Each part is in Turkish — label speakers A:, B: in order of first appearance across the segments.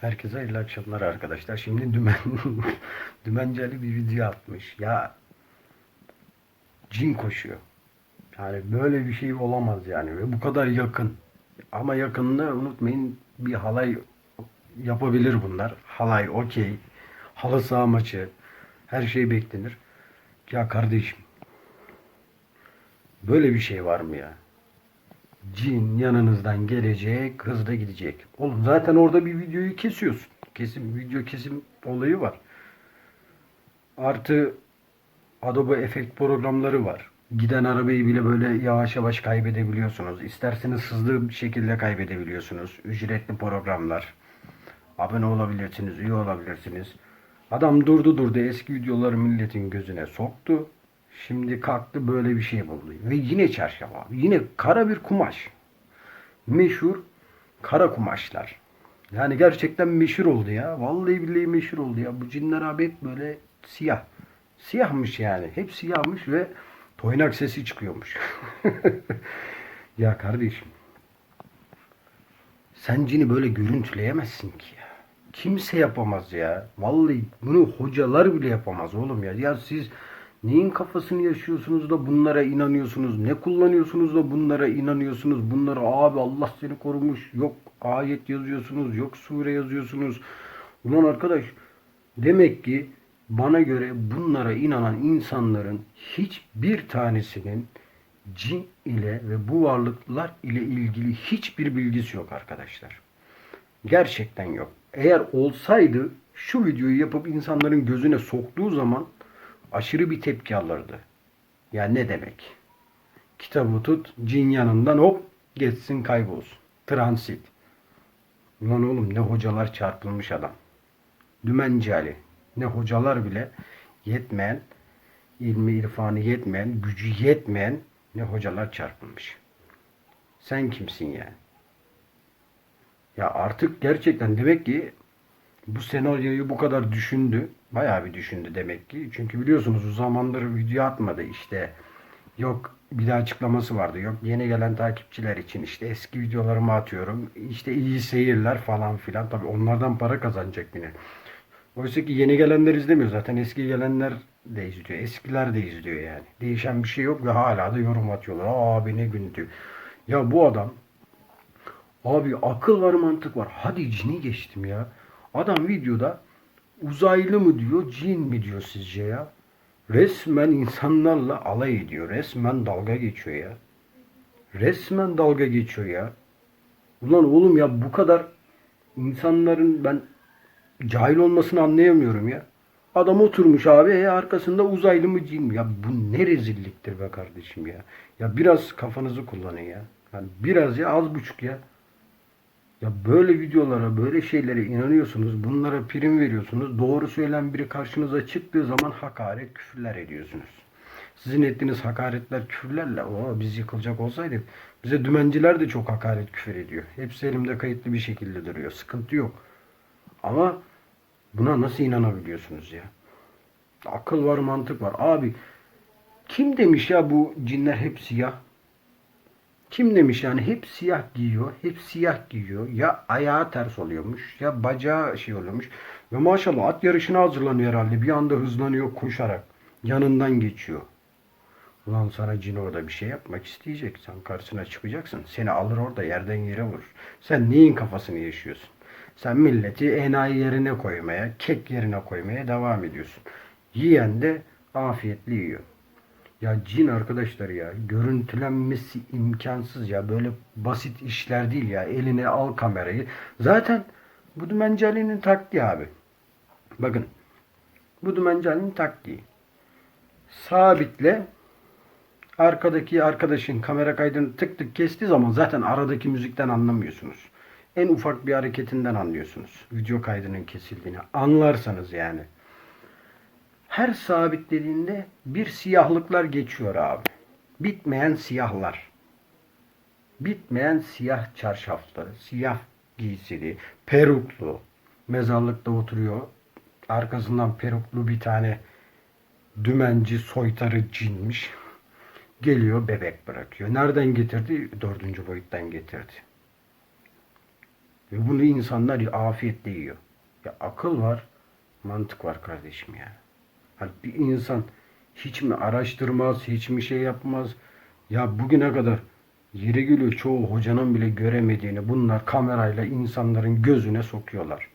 A: Herkese hayırlı akşamlar arkadaşlar. Şimdi Dümen Dümenceli bir video atmış. Ya cin koşuyor. Yani böyle bir şey olamaz yani ve bu kadar yakın. Ama yakınını unutmayın bir halay yapabilir bunlar. Halay okey. Halı saha maçı. Her şey beklenir. Ya kardeşim böyle bir şey var mı ya? Cin yanınızdan gelecek, hızla gidecek. Oğlum zaten orada bir videoyu kesiyorsun. Kesim, video kesim olayı var. Artı Adobe efekt programları var. Giden arabayı bile böyle yavaş yavaş kaybedebiliyorsunuz. İsterseniz hızlı bir şekilde kaybedebiliyorsunuz. Ücretli programlar. Abone olabilirsiniz, üye olabilirsiniz. Adam durdu durdu eski videoları milletin gözüne soktu. Şimdi kalktı böyle bir şey buldu. Ve yine çarşaf. Yine kara bir kumaş. Meşhur kara kumaşlar. Yani gerçekten meşhur oldu ya. Vallahi billahi meşhur oldu ya. Bu cinler abi hep böyle siyah. Siyahmış yani. Hep siyahmış ve toynak sesi çıkıyormuş. ya kardeşim. Sen cini böyle görüntüleyemezsin ki ya. Kimse yapamaz ya. Vallahi bunu hocalar bile yapamaz oğlum ya. Ya siz neyin kafasını yaşıyorsunuz da bunlara inanıyorsunuz? Ne kullanıyorsunuz da bunlara inanıyorsunuz? Bunlara abi Allah seni korumuş. Yok ayet yazıyorsunuz. Yok sure yazıyorsunuz. Ulan arkadaş demek ki bana göre bunlara inanan insanların hiçbir tanesinin cin ile ve bu varlıklar ile ilgili hiçbir bilgisi yok arkadaşlar. Gerçekten yok. Eğer olsaydı şu videoyu yapıp insanların gözüne soktuğu zaman aşırı bir tepki alırdı. Yani ne demek? Kitabı tut, cin yanından hop geçsin kaybolsun. Transit. Ulan oğlum ne hocalar çarpılmış adam. Dümenci Ali. Ne hocalar bile yetmeyen, ilmi irfanı yetmeyen, gücü yetmeyen ne hocalar çarpılmış. Sen kimsin yani? Ya artık gerçekten demek ki bu senaryoyu bu kadar düşündü. Bayağı bir düşündü demek ki. Çünkü biliyorsunuz o zamandır video atmadı işte. Yok bir de açıklaması vardı. Yok yeni gelen takipçiler için işte eski videolarımı atıyorum. İşte iyi seyirler falan filan. Tabi onlardan para kazanacak yine. Oysa ki yeni gelenler izlemiyor. Zaten eski gelenler de izliyor. Eskiler de izliyor yani. Değişen bir şey yok ve hala da yorum atıyorlar. Abi ne gündü. Ya bu adam Abi akıl var mantık var. Hadi cini geçtim ya. Adam videoda uzaylı mı diyor, cin mi diyor sizce ya? Resmen insanlarla alay ediyor. Resmen dalga geçiyor ya. Resmen dalga geçiyor ya. Ulan oğlum ya bu kadar insanların ben cahil olmasını anlayamıyorum ya. Adam oturmuş abi e, arkasında uzaylı mı cin mi? Ya bu ne rezilliktir be kardeşim ya. Ya biraz kafanızı kullanın ya. Yani biraz ya az buçuk ya. Ya böyle videolara, böyle şeylere inanıyorsunuz. Bunlara prim veriyorsunuz. Doğru söyleyen biri karşınıza çıktığı zaman hakaret, küfürler ediyorsunuz. Sizin ettiğiniz hakaretler, küfürlerle o biz yıkılacak olsaydık bize dümenciler de çok hakaret, küfür ediyor. Hepsi elimde kayıtlı bir şekilde duruyor. Sıkıntı yok. Ama buna nasıl inanabiliyorsunuz ya? Akıl var, mantık var. Abi kim demiş ya bu cinler hep siyah? Kim demiş yani hep siyah giyiyor, hep siyah giyiyor. Ya ayağı ters oluyormuş, ya bacağı şey oluyormuş. Ve maşallah at yarışına hazırlanıyor herhalde. Bir anda hızlanıyor koşarak. Yanından geçiyor. Ulan sana cin orada bir şey yapmak isteyecek. Sen karşısına çıkacaksın. Seni alır orada yerden yere vurur. Sen neyin kafasını yaşıyorsun? Sen milleti enayi yerine koymaya, kek yerine koymaya devam ediyorsun. Yiyen de afiyetli yiyor. Ya cin arkadaşlar ya görüntülenmesi imkansız ya böyle basit işler değil ya eline al kamerayı. Zaten bu Dümenci Ali'nin taktiği abi. Bakın bu Dümenci Ali'nin taktiği. Sabitle arkadaki arkadaşın kamera kaydını tık tık kestiği zaman zaten aradaki müzikten anlamıyorsunuz. En ufak bir hareketinden anlıyorsunuz. Video kaydının kesildiğini anlarsanız yani her sabitlediğinde bir siyahlıklar geçiyor abi. Bitmeyen siyahlar. Bitmeyen siyah çarşafları, siyah giysili, peruklu. Mezarlıkta oturuyor. Arkasından peruklu bir tane dümenci soytarı cinmiş. Geliyor bebek bırakıyor. Nereden getirdi? Dördüncü boyuttan getirdi. Ve bunu insanlar afiyetle yiyor. Ya akıl var, mantık var kardeşim ya. Hani bir insan hiç mi araştırmaz, hiç mi şey yapmaz? Ya bugüne kadar yeri geliyor çoğu hocanın bile göremediğini bunlar kamerayla insanların gözüne sokuyorlar.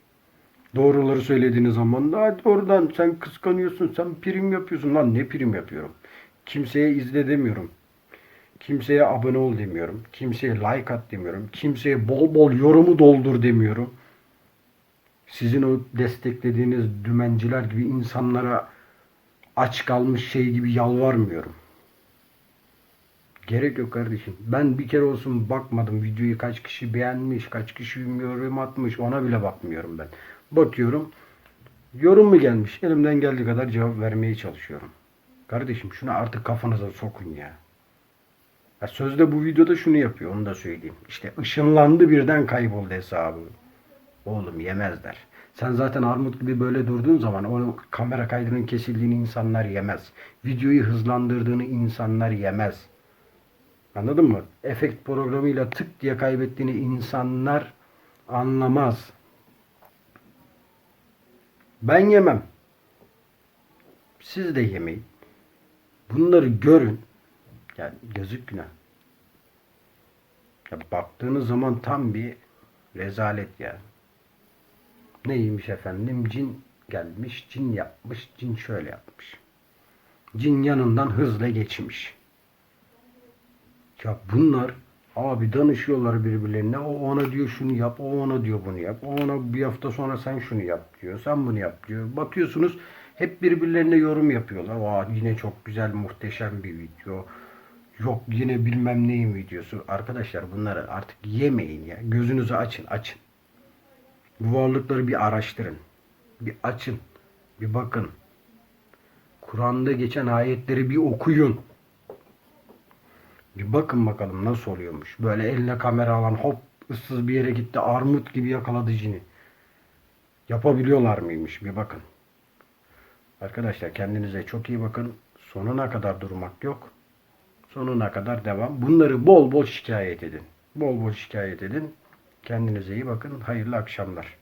A: Doğruları söylediğiniz zaman da oradan sen kıskanıyorsun, sen prim yapıyorsun. Lan ne prim yapıyorum? Kimseye izle demiyorum. Kimseye abone ol demiyorum. Kimseye like at demiyorum. Kimseye bol bol yorumu doldur demiyorum. Sizin o desteklediğiniz dümenciler gibi insanlara aç kalmış şey gibi yalvarmıyorum. Gerek yok kardeşim. Ben bir kere olsun bakmadım videoyu kaç kişi beğenmiş, kaç kişi yorum atmış ona bile bakmıyorum ben. Bakıyorum yorum mu gelmiş? Elimden geldiği kadar cevap vermeye çalışıyorum. Kardeşim şunu artık kafanıza sokun ya. ya sözde bu videoda şunu yapıyor onu da söyleyeyim. İşte ışınlandı birden kayboldu hesabı. Oğlum yemezler. Sen zaten armut gibi böyle durduğun zaman o kamera kaydının kesildiğini insanlar yemez. Videoyu hızlandırdığını insanlar yemez. Anladın mı? Efekt programıyla tık diye kaybettiğini insanlar anlamaz. Ben yemem. Siz de yemeyin. Bunları görün. Yani gözük günah. Ya baktığınız zaman tam bir rezalet ya. Neymiş efendim? Cin gelmiş, cin yapmış, cin şöyle yapmış. Cin yanından hızla geçmiş. Ya bunlar abi danışıyorlar birbirlerine. O ona diyor şunu yap, o ona diyor bunu yap. O ona bir hafta sonra sen şunu yap diyor. Sen bunu yap diyor. Bakıyorsunuz hep birbirlerine yorum yapıyorlar. Aa yine çok güzel, muhteşem bir video. Yok yine bilmem neyin videosu. Arkadaşlar bunları artık yemeyin ya. Gözünüzü açın, açın. Bu varlıkları bir araştırın. Bir açın. Bir bakın. Kur'an'da geçen ayetleri bir okuyun. Bir bakın bakalım nasıl oluyormuş. Böyle eline kamera alan hop ıssız bir yere gitti armut gibi yakaladı cini. Yapabiliyorlar mıymış bir bakın. Arkadaşlar kendinize çok iyi bakın. Sonuna kadar durmak yok. Sonuna kadar devam. Bunları bol bol şikayet edin. Bol bol şikayet edin. Kendinize iyi bakın. Hayırlı akşamlar.